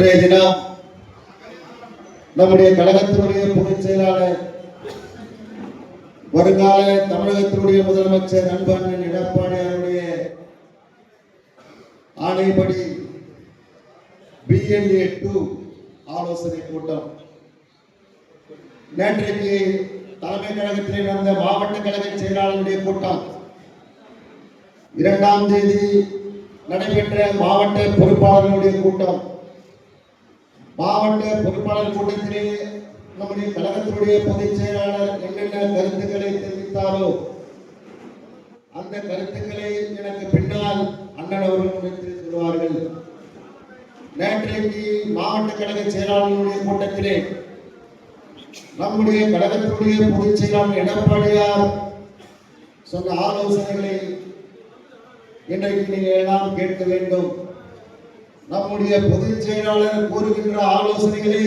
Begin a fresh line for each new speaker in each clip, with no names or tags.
இன்றைய தினம் நம்முடைய கழகத்தினுடைய பொதுச் செயலாளர் வருங்கால தமிழகத்தினுடைய முதலமைச்சர் அன்பண்ணன் எடப்பாடி அவருடைய ஆணைப்படி பிஎல்ஏ டூ ஆலோசனை கூட்டம். நேற்றைக்கு தலைமை கழகத்திலே நடந்த மாவட்ட கழக செயலாளருடைய கூட்டம். இரண்டாம் தேதி நடைபெற்ற மாவட்ட பொறுப்பாளர்களுடைய கூட்டம். மாவட்ட பொறுப்பாளர் கூட்டத்திலே நம்முடைய கழகத்தினுடைய பொதுச் செயலாளர் என்னென்ன கருத்துக்களை தெரிவித்தாரோ அந்த கருத்துக்களை எனக்கு பின்னால் அண்ணன் அவர்கள் உரைத்து சொல்வார்கள். நேற்றைக்கு மாவட்ட கழக செயலாளர்களுடைய கூட்டத்திலே நம்முடைய கழகத்தினுடைய பொதுச் செயலாளர் எடப்பாடியார் சொன்ன ஆலோசனைகளை இன்றைக்கு நீங்கள் எல்லாம் கேட்க வேண்டும். நம்முடைய பொதுச் செயலாளர் கூறுகின்ற ஆலோசனைகளை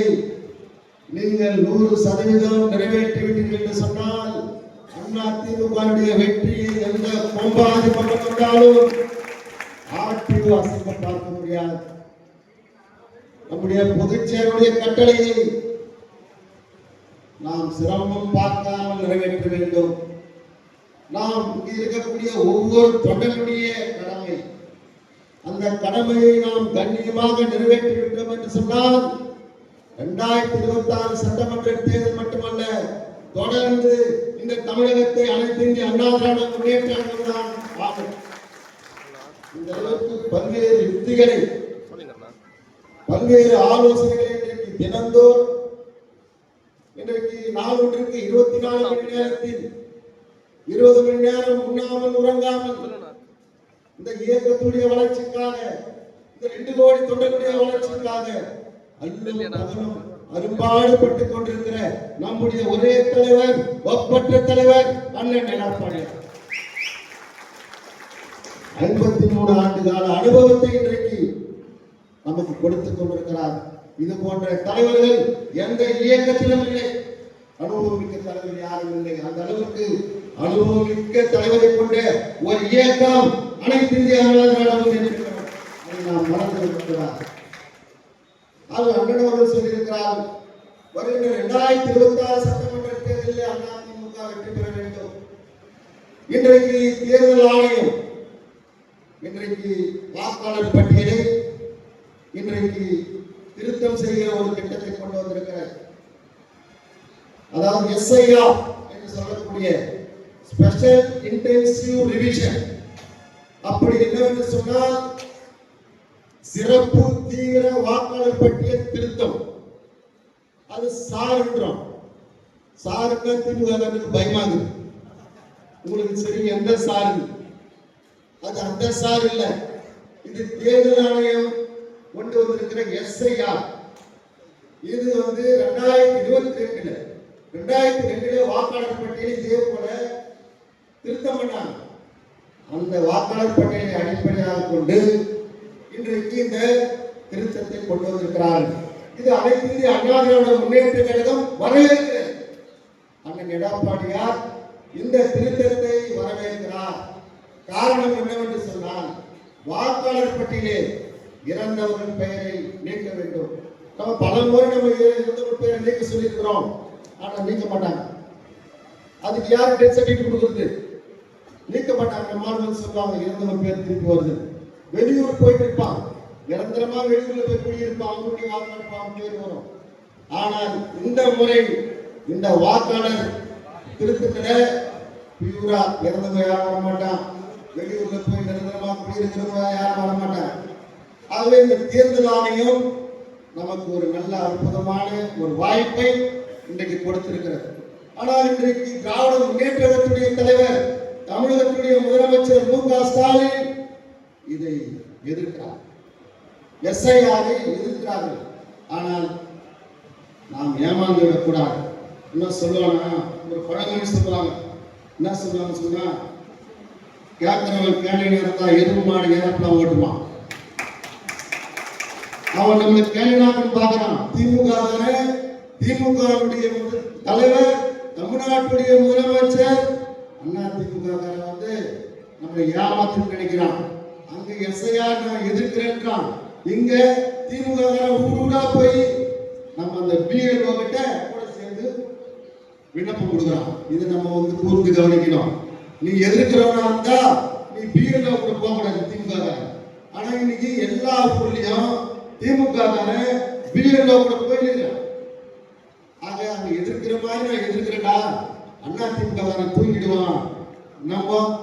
நீங்கள் நூறு சதவீதம் நிறைவேற்றிவிட்டீர்கள் என்று சொன்னால் அண்ணா திமுகவுடைய வெற்றியை எந்த கொம்பாதி பக்கம் கொண்டாலும் ஆட்டி அசைக்க பார்க்க முடியாது. நம்முடைய பொதுச் செயலுடைய கட்டளையை நாம் சிரமம் பார்க்காமல் நிறைவேற்ற வேண்டும். நாம் இங்கே இருக்கக்கூடிய ஒவ்வொரு தொண்டனுடைய கடமை அந்த கடமையை நாம் கண்ணியமாக நிறைவேற்றி விட்டோம் என்று சொன்னால் இரண்டாயிரத்தி இருபத்தி ஆறு சட்டமன்ற தேர்தல் மட்டுமல்ல தொடர்ந்து இந்த தமிழகத்தை அனைத்து இந்திய அண்ணா திராவிட முன்னேற்ற தான் ஆகும். இந்த அளவுக்கு பல்வேறு யுக்திகளை பல்வேறு ஆலோசனைகளை இன்றைக்கு தினந்தோர் இன்றைக்கு நாளொன்றுக்கு இருபத்தி நாலு மணி நேரத்தில் இருபது மணி நேரம் உண்ணாமல் உறங்காமல் இந்த இயக்கத்துடைய வளர்ச்சிக்காக இந்த ரெண்டு கோடி தொண்டர்களுடைய வளர்ச்சிக்காக அல்லும் பகலும் அரும்பாடுபட்டுக் கொண்டிருக்கிற நம்முடைய ஒரே தலைவர் ஒப்பற்ற தலைவர் அண்ணன் எடப்பாடியார். ஐம்பத்தி மூணு ஆண்டு கால அனுபவத்தை இன்றைக்கு நமக்கு கொடுத்துக் கொண்டிருக்கிறார். இது போன்ற தலைவர்கள் எந்த இயக்கத்திலும் இல்லை. அனுபவமிக்க தலைவர் யாரும் இல்லை. அந்த அளவுக்கு அனுபவமிக்க தலைவரை கொண்ட ஒரு இயக்கம் அனைத்து இந்திய அண்ணா திராவிட நாம் மறந்து அது அண்ணன் அவர்கள் சொல்லியிருக்கிறார். வருகின்ற இரண்டாயிரத்தி இருபத்தி ஆறு சட்டமன்ற தேர்தலில் அதிமுக வெற்றி பெற வேண்டும். இன்றைக்கு தேர்தல் ஆணையம் இன்றைக்கு வாக்காளர் பட்டியலை இன்றைக்கு திருத்தம் செய்கிற ஒரு திட்டத்தை கொண்டு வந்திருக்கிறார். அதாவது எஸ்ஐஆர் என்று சொல்லக்கூடிய ஸ்பெஷல் இன்டென்சிவ் ரிவிஷன் அப்படி என்னவென்று சொன்னால் சிறப்பு தீவிர வாக்காளர் பட்டியல் திருத்தம். அது சாருன்றோம் சாருன்னா திமுக பயமாகுது. உங்களுக்கு சரி எந்த சாரு அது அந்த சார் இல்ல. இது தேர்தல் ஆணையம் கொண்டு வந்திருக்கிற எஸ்ஐஆர். இது வந்து ரெண்டாயிரத்தி இருபத்தி ரெண்டுல. ரெண்டாயிரத்தி ரெண்டுல வாக்காளர் பட்டியலை இதே போல திருத்தம் பண்ணாங்க அந்த வாக்காளர் பட்டியலை அடிப்படையாக கொண்டு இன்றைக்கு இந்த திருத்தத்தை கொண்டு வந்திருக்கிறார்கள் இது அனைத்து இந்திய அண்ணா திராவிட முன்னேற்ற கழகம் வரவேற்கிறது அண்ணன் எடப்பாடியார் இந்த திருத்தத்தை வரவேற்கிறார். காரணம் என்னவென்று சொன்னால் வாக்காளர் பட்டியலே இறந்தவர்கள் பெயரை நீக்க வேண்டும். நம்ம பல முறை நம்ம இறந்தவர் பெயரை நீக்க சொல்லியிருக்கிறோம். ஆனால் நீக்க மாட்டாங்க. அதுக்கு யார் டெத் சர்டிஃபிகேட் கொடுக்குறது? நீக்க மாட்டாங்க மாணவர்கள் சொல்லுவாங்க இறந்தவன் பேர் திருப்பி வருது. வெளியூர் போயிட்டு இருப்பான் நிரந்தரமா வெளியூர்ல போய் குடியிருப்பான் அவங்களுடைய வாக்காளர் பேர் வரும். ஆனால் இந்த முறை இந்த வாக்காளர் திருத்தத்துல பியூரா இறந்தவங்க யாரும் வர மாட்டான் வெளியூர்ல போய் நிரந்தரமா குடியிருக்கிறவங்க யாரும் வர மாட்டான் ஆகவே இந்த தேர்தல் ஆணையம் நமக்கு ஒரு நல்ல அற்புதமான ஒரு வாய்ப்பை இன்றைக்கு கொடுத்திருக்கிறது. ஆனால் இன்றைக்கு திராவிட முன்னேற்றத்துடைய தலைவர் தமிழகத்துடைய முதலமைச்சர் மு க ஸ்டாலின் இதை எதிர்க்கிறார். எஸ்ஐஆரை எதிர்க்கிறார்கள். ஆனால் நாம் ஏமாந்து விடக்கூடாது என்ன சொல்லுவானா? ஒரு பழமொழி சொல்லுவாங்க. என்ன சொல்லுவாங்க சொன்னா கேட்கிறவன் கேள்வி நேரத்தா எருவு மாடு ஏறப்பலாம் ஓட்டுமா? அவன் நம்மளை கேள்வினாக்கன்னு பார்க்கறான். திமுக தானே? திமுகவுடைய தலைவர் தமிழ்நாட்டுடைய முதலமைச்சர் அண்ணா திமுக வந்து நம்மளை ஏமாற்றம் கிடைக்கிறான் அங்க எஸ்ஐஆர் நான் எதிர்க்கிறேன்றான். இங்க திமுக ஊர் போய் நம்ம அந்த பிஎல்ஓ கிட்ட கூட சேர்ந்து விண்ணப்பம் கொடுக்குறான். இதை நம்ம வந்து கூர்ந்து கவனிக்கணும். நீ எதிர்க்கிறவனா இருந்தா நீ பிஎல்ஓ கூட போக கூடாது திமுக ஆனா இன்னைக்கு எல்லா ஊர்லயும் திமுக காரன் பிஎல்ஓ கூட போயிருக்கிறான் ஆக அங்க எதிர்க்கிற மாதிரி நான் எதிர்க்கிறேன்டா. அண்ணா திமுக காரன் நம்ம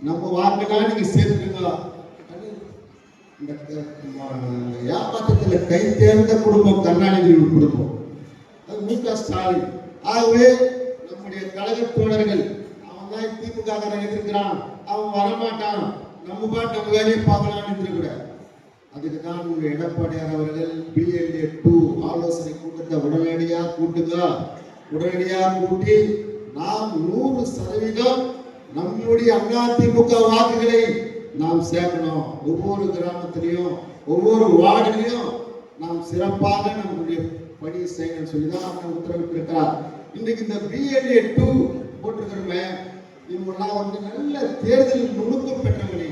நம்ம வாக்குனா நீங்க சேர்த்துக்கங்க இந்த க- கை தேர்ந்த குடும்பம் கருணாநிதி குடும்பம் அது மு க. ஸ்டாலின். ஆகவே நம்முடைய கழக தோழர்கள் அவன் தான் திமுக இருக்கிறான் அவன் வரமாட்டான். நம்ம பாட்டு நம்ம வேலையை பார்க்கலாம்னு கூட அதுக்கு தான் உங்க எடப்பாடியார் அவர்கள் பிஎல்ஏ டூ ஆலோசனை கூட்டத்தை உடனடியாக கூட்டுங்க. உடனடியாக கூட்டி நாம் நூறு சதவீதம் நம்முடைய அதிமுக வாக்குகளை நாம் சேர்க்கணும். ஒவ்வொரு கிராமத்திலையும் ஒவ்வொரு வார்டிலையும் நாம் சிறப்பாக நம்முடைய பணி செய்யணும்னு சொல்லி தான் அவர் உத்தரவிட்டிருக்கிறார். இன்னைக்கு இந்த பிஎல்ஏ டூ போட்டிருக்கிறோமே இவங்கெல்லாம் வந்து நல்ல தேர்தலில் நுணுக்கம் பெற்றவங்க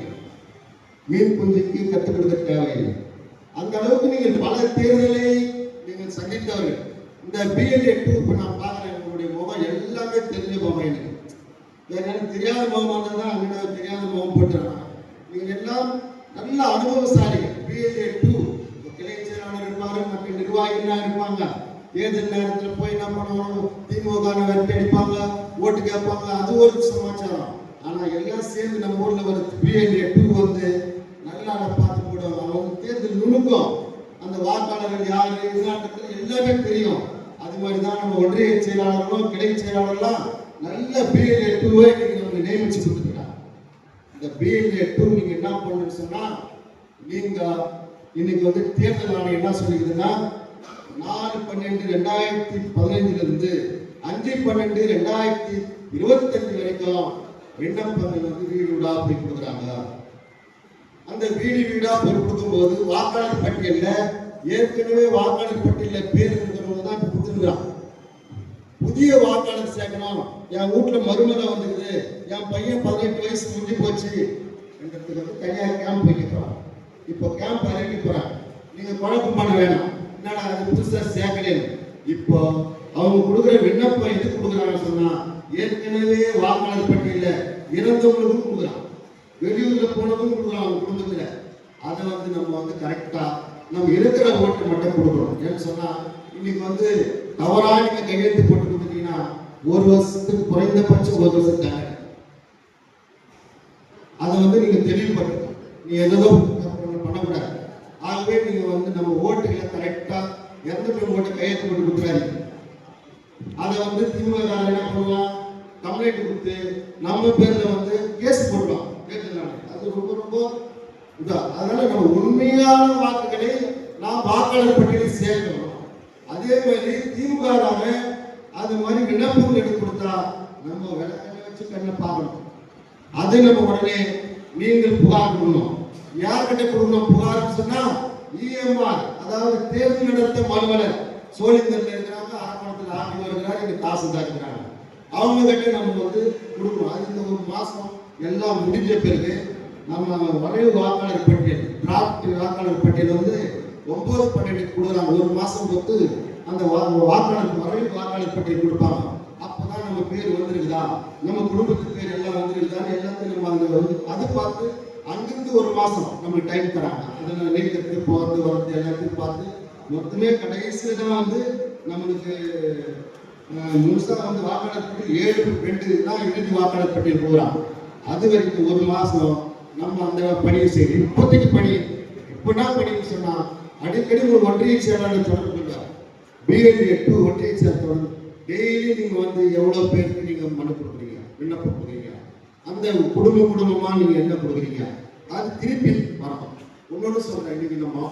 மீன் குஞ்சுக்கு கற்றுக் கொடுக்க தேவையில்லை. அந்த அளவுக்கு நீங்கள் பல தேர்தலை நீங்கள் சந்தித்தவர்கள். இந்த பிஎல்ஏ டூ இப்போ நான் பார்க்க உங்களுடைய முகம் எல்லாமே தெரிஞ்ச முகம் எனக்கு வேற எனக்கு தெரியாத முகமாக தான் அங்கே தெரியாத முகம் போட்டானா நீங்கள் எல்லாம் நல்ல அனுபவசாலிகள் பிஎல்ஏ டூ கிளை செயலாளர் இருப்பாங்க மக்கள் நிர்வாகிகளாக இருப்பாங்க. தேர்தல் நேரத்தில் போய் என்ன பண்ணுவோம் திமுக வெட்டி அடிப்பாங்க ஓட்டு கேட்பாங்க. அது ஒரு சமாச்சாரம். ஆனால் எல்லாம் சேர்ந்து நம்ம ஊரில் ஒரு பிஎல்ஏ டூ வந்து நல்லா பார்த்து போடுவாங்க. அவங்க தேர்தல் நுணுக்கம். அந்த வாக்காளர்கள் யார்? எதிர்நாட்டத்தில் எல்லாமே தெரியும். அது மாதிரி தான் நம்ம ஒன்றிய செயலாளர்களும் கிளை செயலாளர்லாம் நல்ல பிஎல்ஏ டூவை நீங்க நம்ம நியமிச்சு கொடுத்துருக்காங்க இந்த பிஎல்ஏ டூ நீங்க என்ன பண்ணணும்னு சொன்னா நீங்க இன்னைக்கு வந்து தேர்தல் ஆணையம் என்ன சொல்லிக்குதுன்னா நாலு பன்னெண்டு ரெண்டாயிரத்தி பதினைஞ்சுல இருந்து அஞ்சு பன்னெண்டு ரெண்டாயிரத்தி இருபத்தஞ்சு வரைக்கும் விண்ணப்பங்கள் வந்து வீடு வீடா போய் கொடுக்குறாங்க. அந்த வீடு வீடா போய் கொடுக்கும்போது வாக்காளர் பட்டியலில் ஏற்கனவே வாக்காளர் பட்டியலில் பேர் இருக்கிறவங்க தான் இப்போ கொடுத்துருக்குறாங்க. புதிய வாக்காளர் சேர்க்கணும். என் வீட்டுல மருமலை வந்துருக்குது என் பையன் பதினெட்டு வயசு முடிஞ்சு போச்சு. என்றதுக்கு வந்து தனியார் கேம்ப் வைக்கிறான் இப்போ கேம்ப் இறங்கி போகிறான் நீங்க குழப்பம் பண்ண வேணாம். என்னடா அது புதுசா சேர்க்கல இப்போ அவங்க கொடுக்குற விண்ணப்பம் எது கொடுக்குறாங்கன்னு சொன்னா ஏற்கனவே வாக்காளர் பட்டியல்ல இறந்தவங்களுக்கும் கொடுக்குறான். வெளியூர்ல போனதும் கொடுக்குறான் அவங்க குடும்பத்துல. அதை வந்து நம்ம வந்து கரெக்டா நம்ம இருக்கிற ஓட்டு மட்டும் கொடுக்குறோம் ஏன்னு சொன்னா இன்னைக்கு வந்து தவறா நீங்க கையெழுத்து போட்டு கொடுத்தீங்கன்னா ஒரு வருஷத்துக்கு குறைந்தபட்சம் ஒரு வருஷம் தண்டனை அதை வந்து நீங்க தெளிவுபடுத்தணும். நீ எதோ பண்ணக்கூடாது. ஆகவே நீங்க வந்து நம்ம ஓட்டுகளை கரெக்டா எந்த பேர் ஓட்டு கையெழுத்து போட்டு கொடுக்குறாரு அதை வந்து திமுக என்ன பண்ணலாம் கம்ப்ளைண்ட் கொடுத்து நம்ம பேர்ல வந்து கேஸ் போடலாம் தேர்தல் அது ரொம்ப ரொம்ப இதா. அதனால நம்ம உண்மையான வாக்குகளை நாம் வாக்காளர் பட்டியலில் சேர்க்கணும். அதே மாதிரி திமுக அது மாதிரி விண்ணப்பங்கள் எடுத்து கொடுத்தா நம்ம விளக்கண்ணை வச்சு கண்ணை பார்க்கணும். அதை நம்ம உடனே நீங்கள் புகார் கொடுக்கணும். யார்கிட்ட கொடுக்கணும் புகார் சொன்னா இஎம்ஆர் அதாவது தேர்தல் நடத்த அலுவலர் சோழிங்கர்ல இருக்கிறாங்க அரக்கணத்தில் ஆண்டி வருகிறார் இங்க தாசில்தார் இருக்கிறாங்க அவங்க கிட்ட நம்ம வந்து கொடுக்கணும். அது இந்த ஒரு மாசம் எல்லாம் முடிஞ்ச பிறகு நம்ம வரைவு வாக்காளர் பட்டியல் டிராப்ட் வாக்காளர் பட்டியல் வந்து ஒன்பது பன்னெண்டுக்கு கொடுக்குறாங்க. ஒரு மாசம் பொறுத்து அந்த வா- வாக்காளர் வரவேற்பு வாக்காளர் பட்டியல் கொடுப்பாங்க. அப்பதான் நம்ம பேர் வந்திருக்குதா? நம்ம குடும்பத்துக்கு பேர் எல்லாம் வந்திருக்குதான்னு எல்லாத்தையும் நம்ம வந்து அதை பார்த்து அங்கிருந்து ஒரு மாசம் நம்மளுக்கு டைம் தராங்க. அதில் நீக்கத்துக்கு போகிறது வரது எல்லாத்தையும் பார்த்து மொத்தமே கடைசியில் தான் வந்து நம்மளுக்கு முழுசாக வந்து வாக்காளர் பட்டியல் ஏழு ரெண்டு தான் இறுதி வாக்காளர் பட்டியல் போகிறான் அது வரைக்கும் ஒரு மாசம் நம்ம அந்த பணியை செய்யணும் இப்போதைக்கு பணி இப்போ என்ன பணின்னு சொன்னால் அடிக்கடி ஒரு ஒன்றிய செயலாளர் தொடர்பு கொள்வார். பிஎல்ஏ டூ ஒன்றிய செயலர் டெய்லி நீங்கள் வந்து எவ்வளோ பேருக்கு நீங்கள் மனு கொடுக்குறீங்க? விண்ணப்பம் கொடுக்குறீங்க? அந்த குடும்ப குடும்பமாக நீங்கள் என்ன கொடுக்குறீங்க? அது திருப்பி வரணும். உன்னோட சொல்கிறேன் இன்னைக்கு நம்ம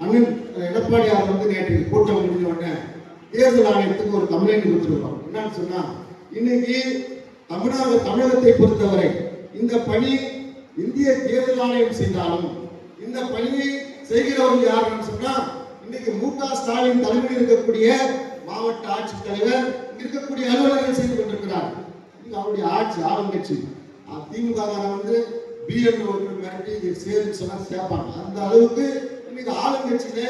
அண்ணன் எடப்பாடியார் வந்து நேற்று கூட்டம் முடிஞ்ச உடனே தேர்தல் ஆணையத்துக்கு ஒரு கம்ப்ளைண்ட் கொடுத்துருக்கோம் என்னன்னு சொன்னால் இன்னைக்கு தமிழக தமிழகத்தை பொறுத்தவரை இந்த பணி இந்திய தேர்தல் ஆணையம் செய்தாலும் இந்த பணியை செய்கிறவர்கள் யாருன்னு சொன்னால் இன்னைக்கு மு க ஸ்டாலின் தலைமையில் இருக்கக்கூடிய மாவட்ட ஆட்சித்தலைவர் தலைவர் இருக்கக்கூடிய அலுவலர்கள் செய்து கொண்டிருக்கிறார். இது அவருடைய ஆட்சி ஆளுங்கட்சி திமுக வந்து பிஎல் மிரட்டி இது சேருன்னு சொன்னா சேர்ப்பாங்க அந்த அளவுக்கு இன்னைக்கு ஆளுங்கட்சியில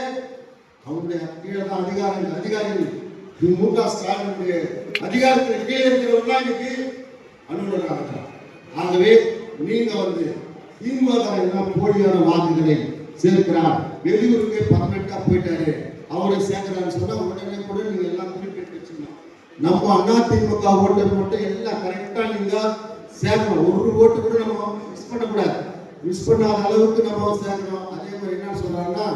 அவருடைய கீழே தான் அதிகாரிகள் அதிகாரிகள். இது மு க ஸ்டாலினுடைய அதிகாரத்தில் கீழே இருக்கிறவர்களா இன்னைக்கு அலுவலராக ஆகவே நீங்க வந்து திமுக என்ன போலியான வாக்குகளை சேர்க்கிறார். வெளியூருக்கு பர்மனெண்டா போயிட்டாரு. அவரை சேர்க்கிறான்னு சொன்னா உடனே கூட நீங்க எல்லாம் குறிப்பிட்டு வச்சுக்கணும் நம்ம அண்ணா திமுக ஓட்டை மட்டும் எல்லாம் கரெக்டா நீங்க சேர்க்கணும். ஒரு ஓட்டு கூட நம்ம மிஸ் பண்ணக்கூடாது. மிஸ் பண்ணாத அளவுக்கு நம்ம சேர்க்கணும். அதே மாதிரி என்ன சொல்றாங்கன்னா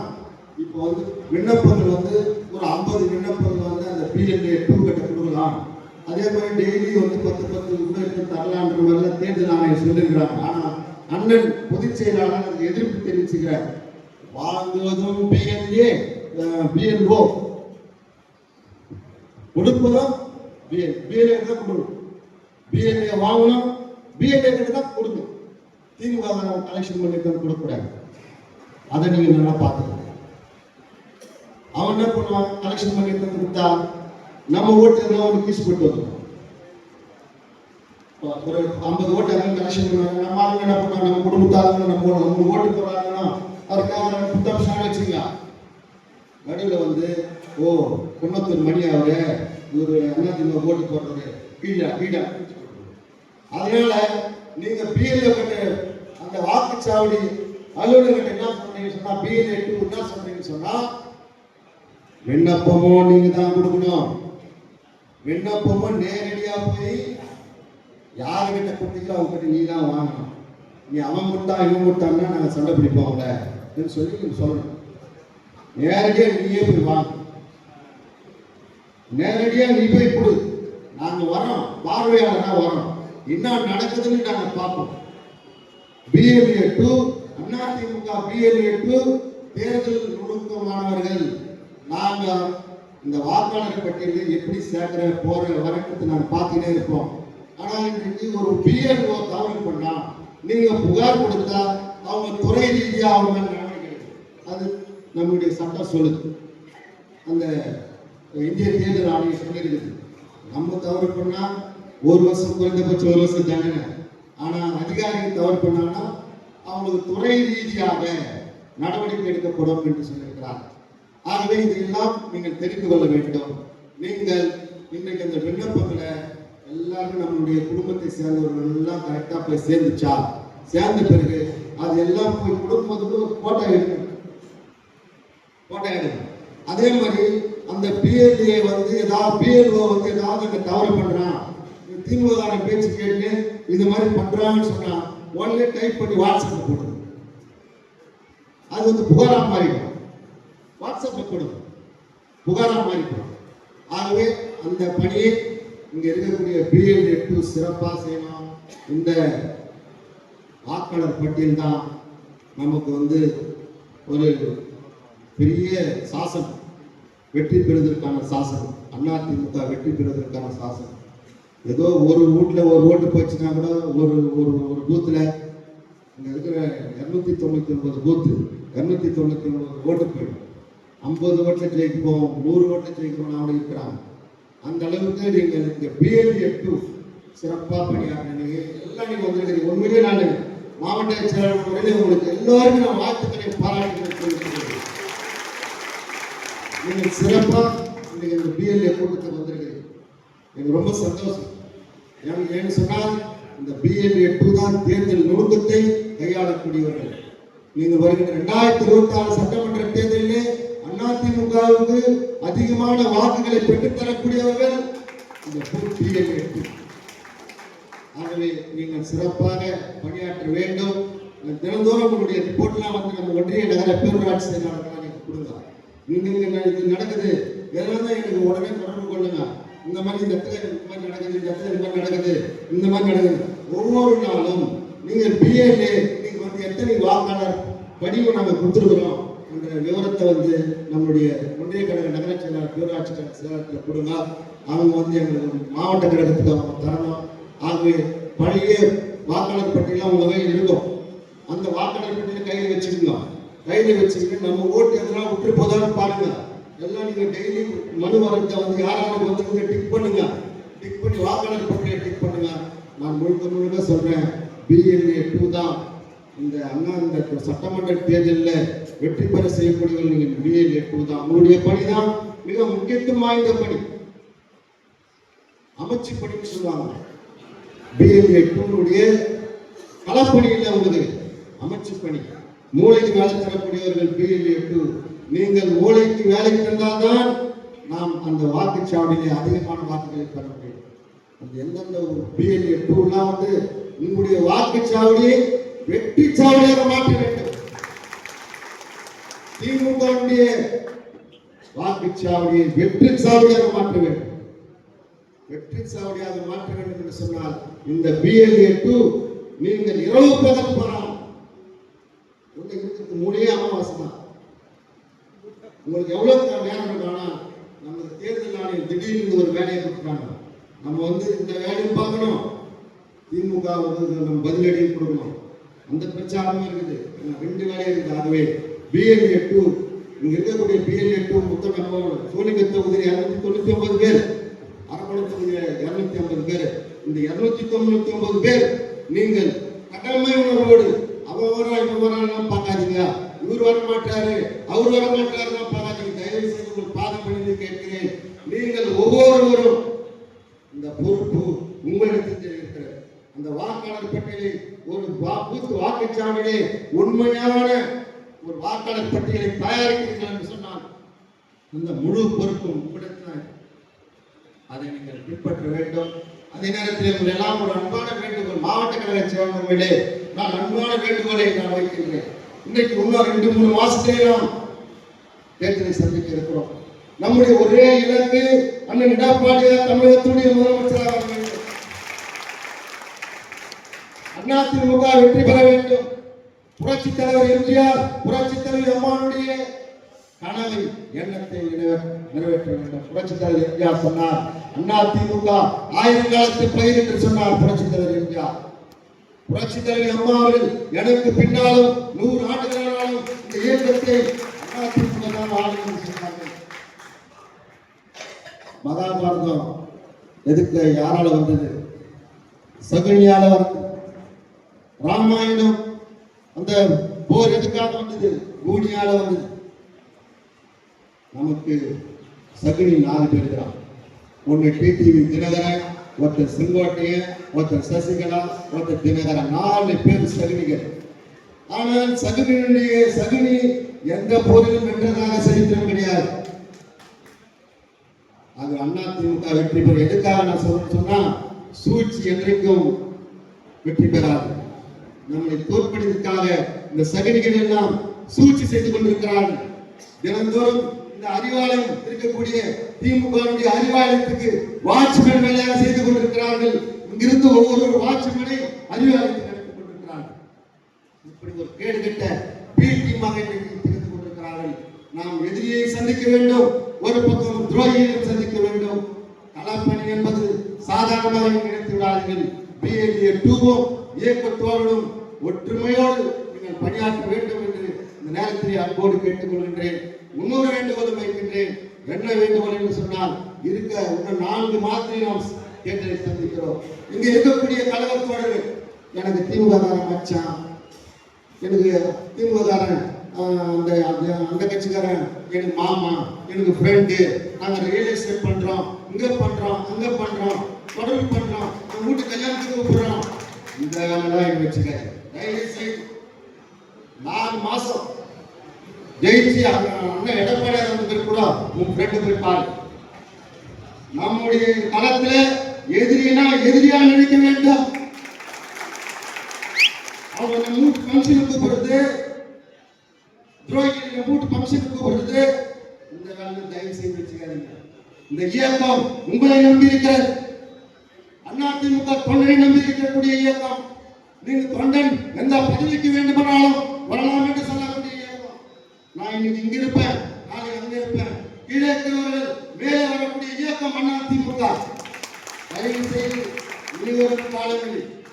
இப்போ வந்து விண்ணப்பங்கள் வந்து ஒரு ஐம்பது விண்ணப்பங்கள் வந்து அந்த பிஎல்ஏ டூ கட்ட கொடுக்கலாம். அதே மாதிரி டெய்லி வந்து பத்து பத்து உடலுக்கு தரலான்ற மாதிரிலாம் தேர்தல் ஆணையம் சொல்லியிருக்கிறாங்க. ஆனா அண்ணன் பொதுச் செயலாளர் எதிர்ப்பு தெரிவிச்சுக்கிறார். வாங்குவதும் பிஎன்ஏ பிஎன்ஓ கொடுப்பதும் பிஎல் பிஎல்ஏ தான் கொடுக்கணும். பிஎன்ஏ வாங்கணும். பிஎல்ஏ தான் கொடுக்கணும். திமுக கலெக்ஷன் பண்ணி தான் கொடுக்கக்கூடாது. அதை நீங்க நல்லா பார்த்துக்கணும் அவன் என்ன பண்ணுவான்? கலெக்ஷன் பண்ணி தான் கொடுத்தா நம்ம ஓட்டு எல்லாம் அவனுக்கு கீஸ் போட்டு வந்துடும் ஒரு ஐம்பது ஓட்டு எல்லாம் கலெக்ஷன் பண்ணுவாங்க. நம்ம ஆளுங்க என்ன பண்ணுவாங்க? நம்ம குடும்பத்தாளுங்க நம்ம நம்ம ஓட்டு போடுறாங்கன்னா அதுக்காக நம்ம புத்தம்சம் வச்சுங்க நடுவில் வந்து ஓ குன்னத்தூர் மணி அவரு அண்ணா அதிமுக ஓட்டு போடுறது பீடா பீடா அதனால நீங்க பிஎல்ஏ கட்ட அந்த வாக்குச்சாவடி அலுவலர்கிட்ட என்ன சொல்றீங்க சொன்னா பிஎல்ஏ டூ என்ன சொல்றீங்கன்னு சொன்னா விண்ணப்பமும் நீங்க தான் கொடுக்கணும். விண்ணப்பமும் நேரடியா போய் யாருக்கிட்ட கொடுத்தீங்களோ அவங்ககிட்ட நீ தான் வாங்கணும். நீ அவன் கொடுத்தா இவன் கொடுத்தான்னா நாங்கள் சண்டை பிடிப்போம்ல. என்று சொல்லி நீங்க சொல்லணும். நேரடியா நீயே போய் வாங்க. நேரடியா நீ போய் கொடு. நாங்க வரோம் பார்வையாளராக வரோம் என்ன நடக்குதுன்னு நாங்க பார்ப்போம். BLA two AIADMK BLA two தேர்தல் நுணுக்கமானவர்கள் நாங்க இந்த வாக்காளர் பட்டியலில் எப்படி சேர்க்கிற போற வரக்கத்தை நாங்க பார்த்துட்டே இருப்போம். ஆனா இன்றைக்கு ஒரு பிஎல்ஓ தவறு பண்ணா நீங்க புகார் கொடுத்தா அவங்க துறை ரீதியா அவங்க அது நம்முடைய சட்டம் சொல்லுது. அந்த இந்திய தேர்தல் ஆணையம் சொல்லியிருக்குது நம்ம தவறு பண்ணா ஒரு வருஷம் குறைந்தபட்சம் ஒரு வருஷம் தண்டனை ஆனா அதிகாரிகள் தவறு பண்ணாங்கன்னா அவங்களுக்கு துறை ரீதியாக நடவடிக்கை எடுக்கப்படும் என்று சொல்லியிருக்கிறார். ஆகவே இதையெல்லாம் நீங்கள் தெரிந்து கொள்ள வேண்டும். நீங்கள் இன்றைக்கு அந்த விண்ணப்பங்களை எல்லாரும் நம்மளுடைய குடும்பத்தை சேர்ந்தவர்கள் எல்லாம் கரெக்டா போய் சேர்ந்துச்சா? சேர்ந்த பிறகு அது எல்லாம் போய் குடும்பத்துக்கு ஒரு போட்டோ எடுக்கணும் போட்டாங்க அதே மாதிரி அந்த பிஎல்ஏ வந்து ஏதாவது பிஎல்ஓ வந்து ஏதாவது அங்க தவறு பண்றான். திமுக பேச்சு கேட்டு இது மாதிரி பண்றாங்கன்னு சொன்னா உடனே டைப் பண்ணி வாட்ஸ்அப்பில் போடுங்க அது வந்து புகாரா மாறிடும். வாட்ஸ்அப்பில் போடுங்க புகாரா மாறிடும். ஆகவே அந்த பணியை இங்க இருக்கக்கூடிய பிஎல்ஏ டூ சிறப்பாக செய்யணும். இந்த வாக்காளர் பட்டியல் தான் நமக்கு வந்து ஒரு பெரிய சாசனம். வெற்றி பெறுவதற்கான சாசனம். அதிமுக வெற்றி பெறுவதற்கான சாசனம். ஏதோ ஒரு வீட்ல ஒரு ஓட்டு போச்சுன்னா கூட ஒரு ஒரு ஒரு பூத்தில் இங்கே இருக்கிற இரநூத்தி தொண்ணூற்றி ஒன்பது பூத்து இரநூத்தி தொண்ணூற்றி ஒன்பது ஓட்டு போயிடும். ஐம்பது ஓட்டில் ஜெயிப்போம் நூறு ஓட்டில் ஜெயிப்போம் அப்படி இருக்கிறாங்க. அந்த அளவுக்கு நீங்கள் இங்கே பிஎல்ஏ டூ சிறப்பா பணியாற்றினீங்க எல்லாம் நீங்கள் வந்துருக்கிறீங்க உண்மையிலேயே நான் மாவட்ட செயலாளர் முறையில் உங்களுக்கு எல்லோருக்கும் நான் வாழ்த்துக்களை பாராட்டுகிறேன். நீங்கள் சிறப்பாக இன்றைக்கு இந்த பிஎல்ஏ கூட்டத்துக்கு வந்திருக்கிறீங்க எனக்கு ரொம்ப சந்தோஷம். ஏன் ஏன்னு சொன்னால் இந்த பிஎல்ஏ டூ தான் தேர்தல் நுணுக்கத்தை கையாளக்கூடியவர்கள். நீங்கள் வருகின்ற ரெண்டாயிரத்தி இருபத்தி ஆறு சட்டமன்ற தேர்தலிலே அதிமுகவுக்கு அதிகமான வாக்குகளை பெற்றுத்தரக்கூடியவர்கள் இந்த பிஎல்ஏ டூ ஆகவே நீங்கள் சிறப்பாக பணியாற்ற வேண்டும். தினந்தோறும் உங்களுடைய ரிப்போர்ட்லாம் வந்து நம்ம ஒன்றிய நகர பேரூராட்சி செயலாளர்களாக நீங்கள் கொடுங்க. இங்கே இது நடக்குது. எதனால தான் எனக்கு உடனே தொடர்பு கொள்ளுங்க. இந்த மாதிரி இந்த இடத்துல இந்த மாதிரி நடக்குது இந்த இடத்துல இந்த மாதிரி நடக்குது இந்த மாதிரி நடக்குது. ஒவ்வொரு நாளும் நீங்க பிஎல்ஏ நீங்க வந்து எத்தனை வாக்காளர் படிவு நாங்க கொடுத்துருக்குறோம் என்ற விவரத்தை வந்து நம்முடைய ஒன்றிய கழக நகர செயலாளர் பேரூராட்சி கழக செயலாளர்கள் கொடுங்க. அவங்க வந்து எங்களுக்கு மாவட்ட கழகத்துக்கு அவங்க தரணும். ஆகவே பழைய வாக்காளர் பட்டியலாம் உங்க கையில் இருக்கும். அந்த வாக்காளர் பட்டியலை கையில் வச்சுக்கோங்க. கையில் வச்சுக்கிட்டு நம்ம ஓட்டு எதனா விட்டு போதான்னு பாருங்க. எல்லாம் நீங்க டெய்லி மனு வரத்தை வந்து யாராவது வந்து டிக் பண்ணுங்க. டிக் பண்ணி வாக்காளர் பட்டியலை டிக் பண்ணுங்க. நான் முழுக்க முழுக்க சொல்றேன் பிஎல்ஏ டூ தான் இந்த அண்ணா இந்த சட்டமன்ற தேர்தலில் வெற்றி பெற செய்யக்கூடியவர்கள் நீங்கள் பிஎல் டூ தான். உங்களுடைய பணி தான் மிக முக்கியத்துவம் வாய்ந்த பணி. அமைச்சு பணின்னு சொல்லுவாங்க. பிஎல் டூனுடைய களப்பணி இல்லை உங்களுக்கு அமைச்சு பணி. மூளைக்கு வேலை தரக்கூடியவர்கள் பிஎல்ஏ டூ நீங்கள் மூளைக்கு வேலை தந்தால்தான் நாம் அந்த வாக்குச்சாவடியிலே அதிகமான வாக்குகளை பெற முடியும். அந்த எந்தெந்த ஒரு பிஎல் டூலாம் வந்து உங்களுடைய வாக்குச்சாவடியை வெற்றி சாவடியாக மாற்ற வேண்டும். திமுகவுடைய வாக்குச்சாவடியை வெற்றி சாவடியாக மாற்ற வேண்டும். வெற்றி சாவடியாக மாற்ற வேண்டும் என்று சொன்னால் இந்த பிஎல்ஏ டூ நீங்கள் இரவு பகல் போறாம் உள்ள இருக்கிறது மூணே அமாவாசை தான் உங்களுக்கு எவ்வளவு நேரம் இருக்கானா நமக்கு தேர்தல் ஆணையம் திடீர்னு ஒரு வேலையை கொடுக்குறாங்க. நம்ம வந்து இந்த வேலையும் பார்க்கணும். திமுக வந்து நம்ம பதிலடியும் கொடுக்கணும். அந்த பிரச்சாரமும் இருக்குது. ரெண்டு வேலையும் இருக்குது. அதுவே பிஎல்ஏ டூ இங்க இருக்கக்கூடிய பிஎல்ஏ டூ மொத்தம் நம்ம சோழிங்கர் தொகுதி இரநூத்தி தொண்ணூத்தி ஒன்பது பேர். அரக்கோணம் தொகுதி இரநூத்தி ஐம்பது பேர். இந்த இரநூத்தி தொண்ணூத்தி ஒன்பது பேர் நீங்கள் கடமை உணர்வோடு அவன் வரா இவன் வரான்னு பார்க்காதீங்க. இவர் வர மாட்டாரு அவர் வர மாட்டாருன்னா பார்க்காதீங்க தயவு செய்து உங்கள் பாதம் கேட்கிறேன். நீங்கள் ஒவ்வொருவரும் இந்த பொறுப்பு உங்களிடத்தில் இருக்கிறது அந்த வாக்காளர் பட்டியலில் ஒரு வா- பூத் வாக்குச்சாவடியிலே உண்மையான ஒரு வாக்காளர் பட்டியலை தயாரிக்கிறீர்கள் என்று சொன்னால் அந்த முழு பொறுப்பும் உங்களிடத்தில் அதை நீங்கள் பின்பற்ற வேண்டும். அதே நேரத்தில் உங்கள் எல்லாம் ஒரு அன்பான வேண்டுகோள் மாவட்ட கழக சேர்ந்தவர்களே நான் அன்பான வேண்டுகோளை நான் வைக்கின்றேன். இன்னைக்கு இன்னும் ரெண்டு மூணு மாசத்திலே நாம் தேர்தலை சந்திக்க இருக்கிறோம். நம்முடைய ஒரே இலக்கு அண்ணன் எடப்பாடியார் தமிழகத்துடைய முதலமைச்சராக வர வேண்டும். அதிமுக வெற்றி பெற வேண்டும். புரட்சி தலைவர் எம்ஜிஆர் புரட்சி தலைவர் அம்மானுடைய கனவை எண்ணத்தை நிறைவேற்ற வேண்டும். புரட்சி தலைவர் எம்ஜிஆர் சொன்னார் அதிமுக ஆயிரம் காலத்து பயிர் என்று சொன்னார் புரட்சி தலைவர் எம்ஜிஆர். புரட்சி தலைவர் அம்மா அவர்கள் எனக்கு பின்னாலும் நூறு ஆண்டுகளாலும் இந்த இயக்கத்தை மகாபாரதம் எதுக்கு யாரால வந்தது? சகுனியால வந்தது. ராமாயணம் அந்த போர் எதுக்காக வந்தது? பூனியால வந்தது. நமக்கு சகுனி நாலு பேர் தான் ஒன்னு டிடிவி தினகரன் ஒருத்தர் செங்கோட்டையன் ஒருத்தர் சசிகலா ஒருத்தர் தினகரன் நாலு பேர் சகுனிகள் ஆனால் சகுனியுடைய சகுனி எந்த போரிலும் வென்றதாக சரித்திரம் கிடையாது. அது அண்ணா திமுக வெற்றி பெறும் எதுக்காக நான் சொல்ல சொன்னா சூழ்ச்சி என்றைக்கும் வெற்றி பெறாது. நம்மை தோற்கடிப்பதற்காக இந்த சகனிகள் எல்லாம் சூழ்ச்சி செய்து கொண்டிருக்கிறார்கள். தினந்தோறும் இந்த அறிவாலயம் இருக்கக்கூடிய திமுக அறிவாலயத்துக்கு வாட்ச்மேன் வேலையாக செய்து கொண்டிருக்கிறார்கள். இங்கிருந்து ஒவ்வொரு வாட்ச்மேனை அறிவாலயத்தில் நடத்திக் கொண்டிருக்கிறார்கள். இப்படி ஒரு கேடு கட்ட பீட்டியமாக இன்றைக்கு திகழ்ந்து கொண்டிருக்கிறார்கள். நாம் எதிரியை சந்திக்க வேண்டும் ஒரு பக்கம் துரோகியையும் சந்திக்க வேண்டும். களப்பணி என்பது சாதாரணமாக நினைத்து விடாதீர்கள். பிஏடிஏ டூவும் இயக்கத்தோடும் ஒற்றுமையோடு நீங்கள் பணியாற்ற வேண்டும் இந்த நேரத்திலே அன்போடு கேட்டுக்கொள்கின்றேன் இன்னொரு வேண்டுகோளும் வைக்கின்றேன். என்ன வேண்டுகோள் என்று சொன்னால் இருக்க இன்னும் நான்கு மாதத்தில் நாம் தேர்தலை சந்திக்கிறோம். இங்க இருக்கக்கூடிய கழகத்தோடு எனக்கு திமுகதாரன் மச்சான் எனக்கு திமுககாரன் அந்த அந்த கட்சிக்காரன் எனக்கு மாமா எனக்கு ஃப்ரெண்டு நாங்கள் ரியல் எஸ்டேட் பண்ணுறோம் இங்கே பண்ணுறோம் அங்கே பண்ணுறோம் தொடர்பு பண்றோம். நம்ம வீட்டு கல்யாணத்துக்கு கூப்பிடுறோம் இந்த வேலை தான் எங்க தயவு நாலு மாதம் ஜெயிச்சு அண்ணன் எடப்பாடியார் வந்ததுக்கு கூட உன் ஃப்ரெண்டு போய் பாரு நம்முடைய களத்துல எதிரினா எதிரியா நினைக்க வேண்டும். அவங்க மூட்டு வீட்டு கூப்பிடுறது. துரோகி மூட்டு ஃபங்க்ஷனுக்கு கூப்பிடுறது. இந்த வேலை தயவு செய்து வச்சுக்காதீங்க. இந்த இயக்கம் உங்களை நம்பி இருக்கிறது. அதிமுக தொண்டனை நம்பி இருக்கக்கூடிய இயக்கம். நீங்க தொண்டன் எந்த பதவிக்கு வேண்டுமானாலும் வரலாம் என்று சொல்லக்கூடிய நான் இன்னைக்கு இங்க இருப்பேன் நாளை அங்க இருப்பேன் கீழே இருக்கிறவர்கள் மேலே வரக்கூடிய இயக்கம் அதிமுக தயவு செய்து இனிவரும் காலங்களில்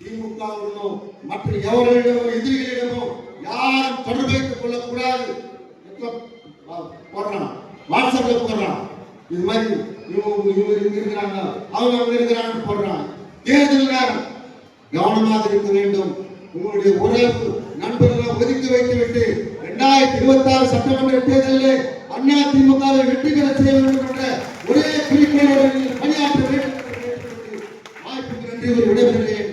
திமுகவிடமோ மற்ற எவர்களிடமோ எதிரிகளிடமோ யாரும் தொடர்பு வைத்துக் கொள்ளக்கூடாது. எப்ப? வா- போடுறான் வாட்ஸ்அப்ல போடுறான் இது மாதிரி இவங்க இவங்க இங்க இருக்கிறாங்க. அவங்க அவங்க இருக்கிறாங்கன்னு போடுறான் தேர்தல் நேரம். கவனமாக இருக்க வேண்டும். உங்களுடைய உறவு நண்பர்களை ஒதுக்கி வைத்து விட்டு இரண்டாயிரத்தி இருபத்தி ஆறு சட்டமன்ற தேர்தலில் அண்ணா திமுகவை வெற்றி பெற செய்ய வேண்டும் என்ற ஒரே குறிக்கோளோடு பணியாற்ற வேண்டும் வாய்ப்புக்கு நன்றி ஒரு விடைபெறுகிறேன்.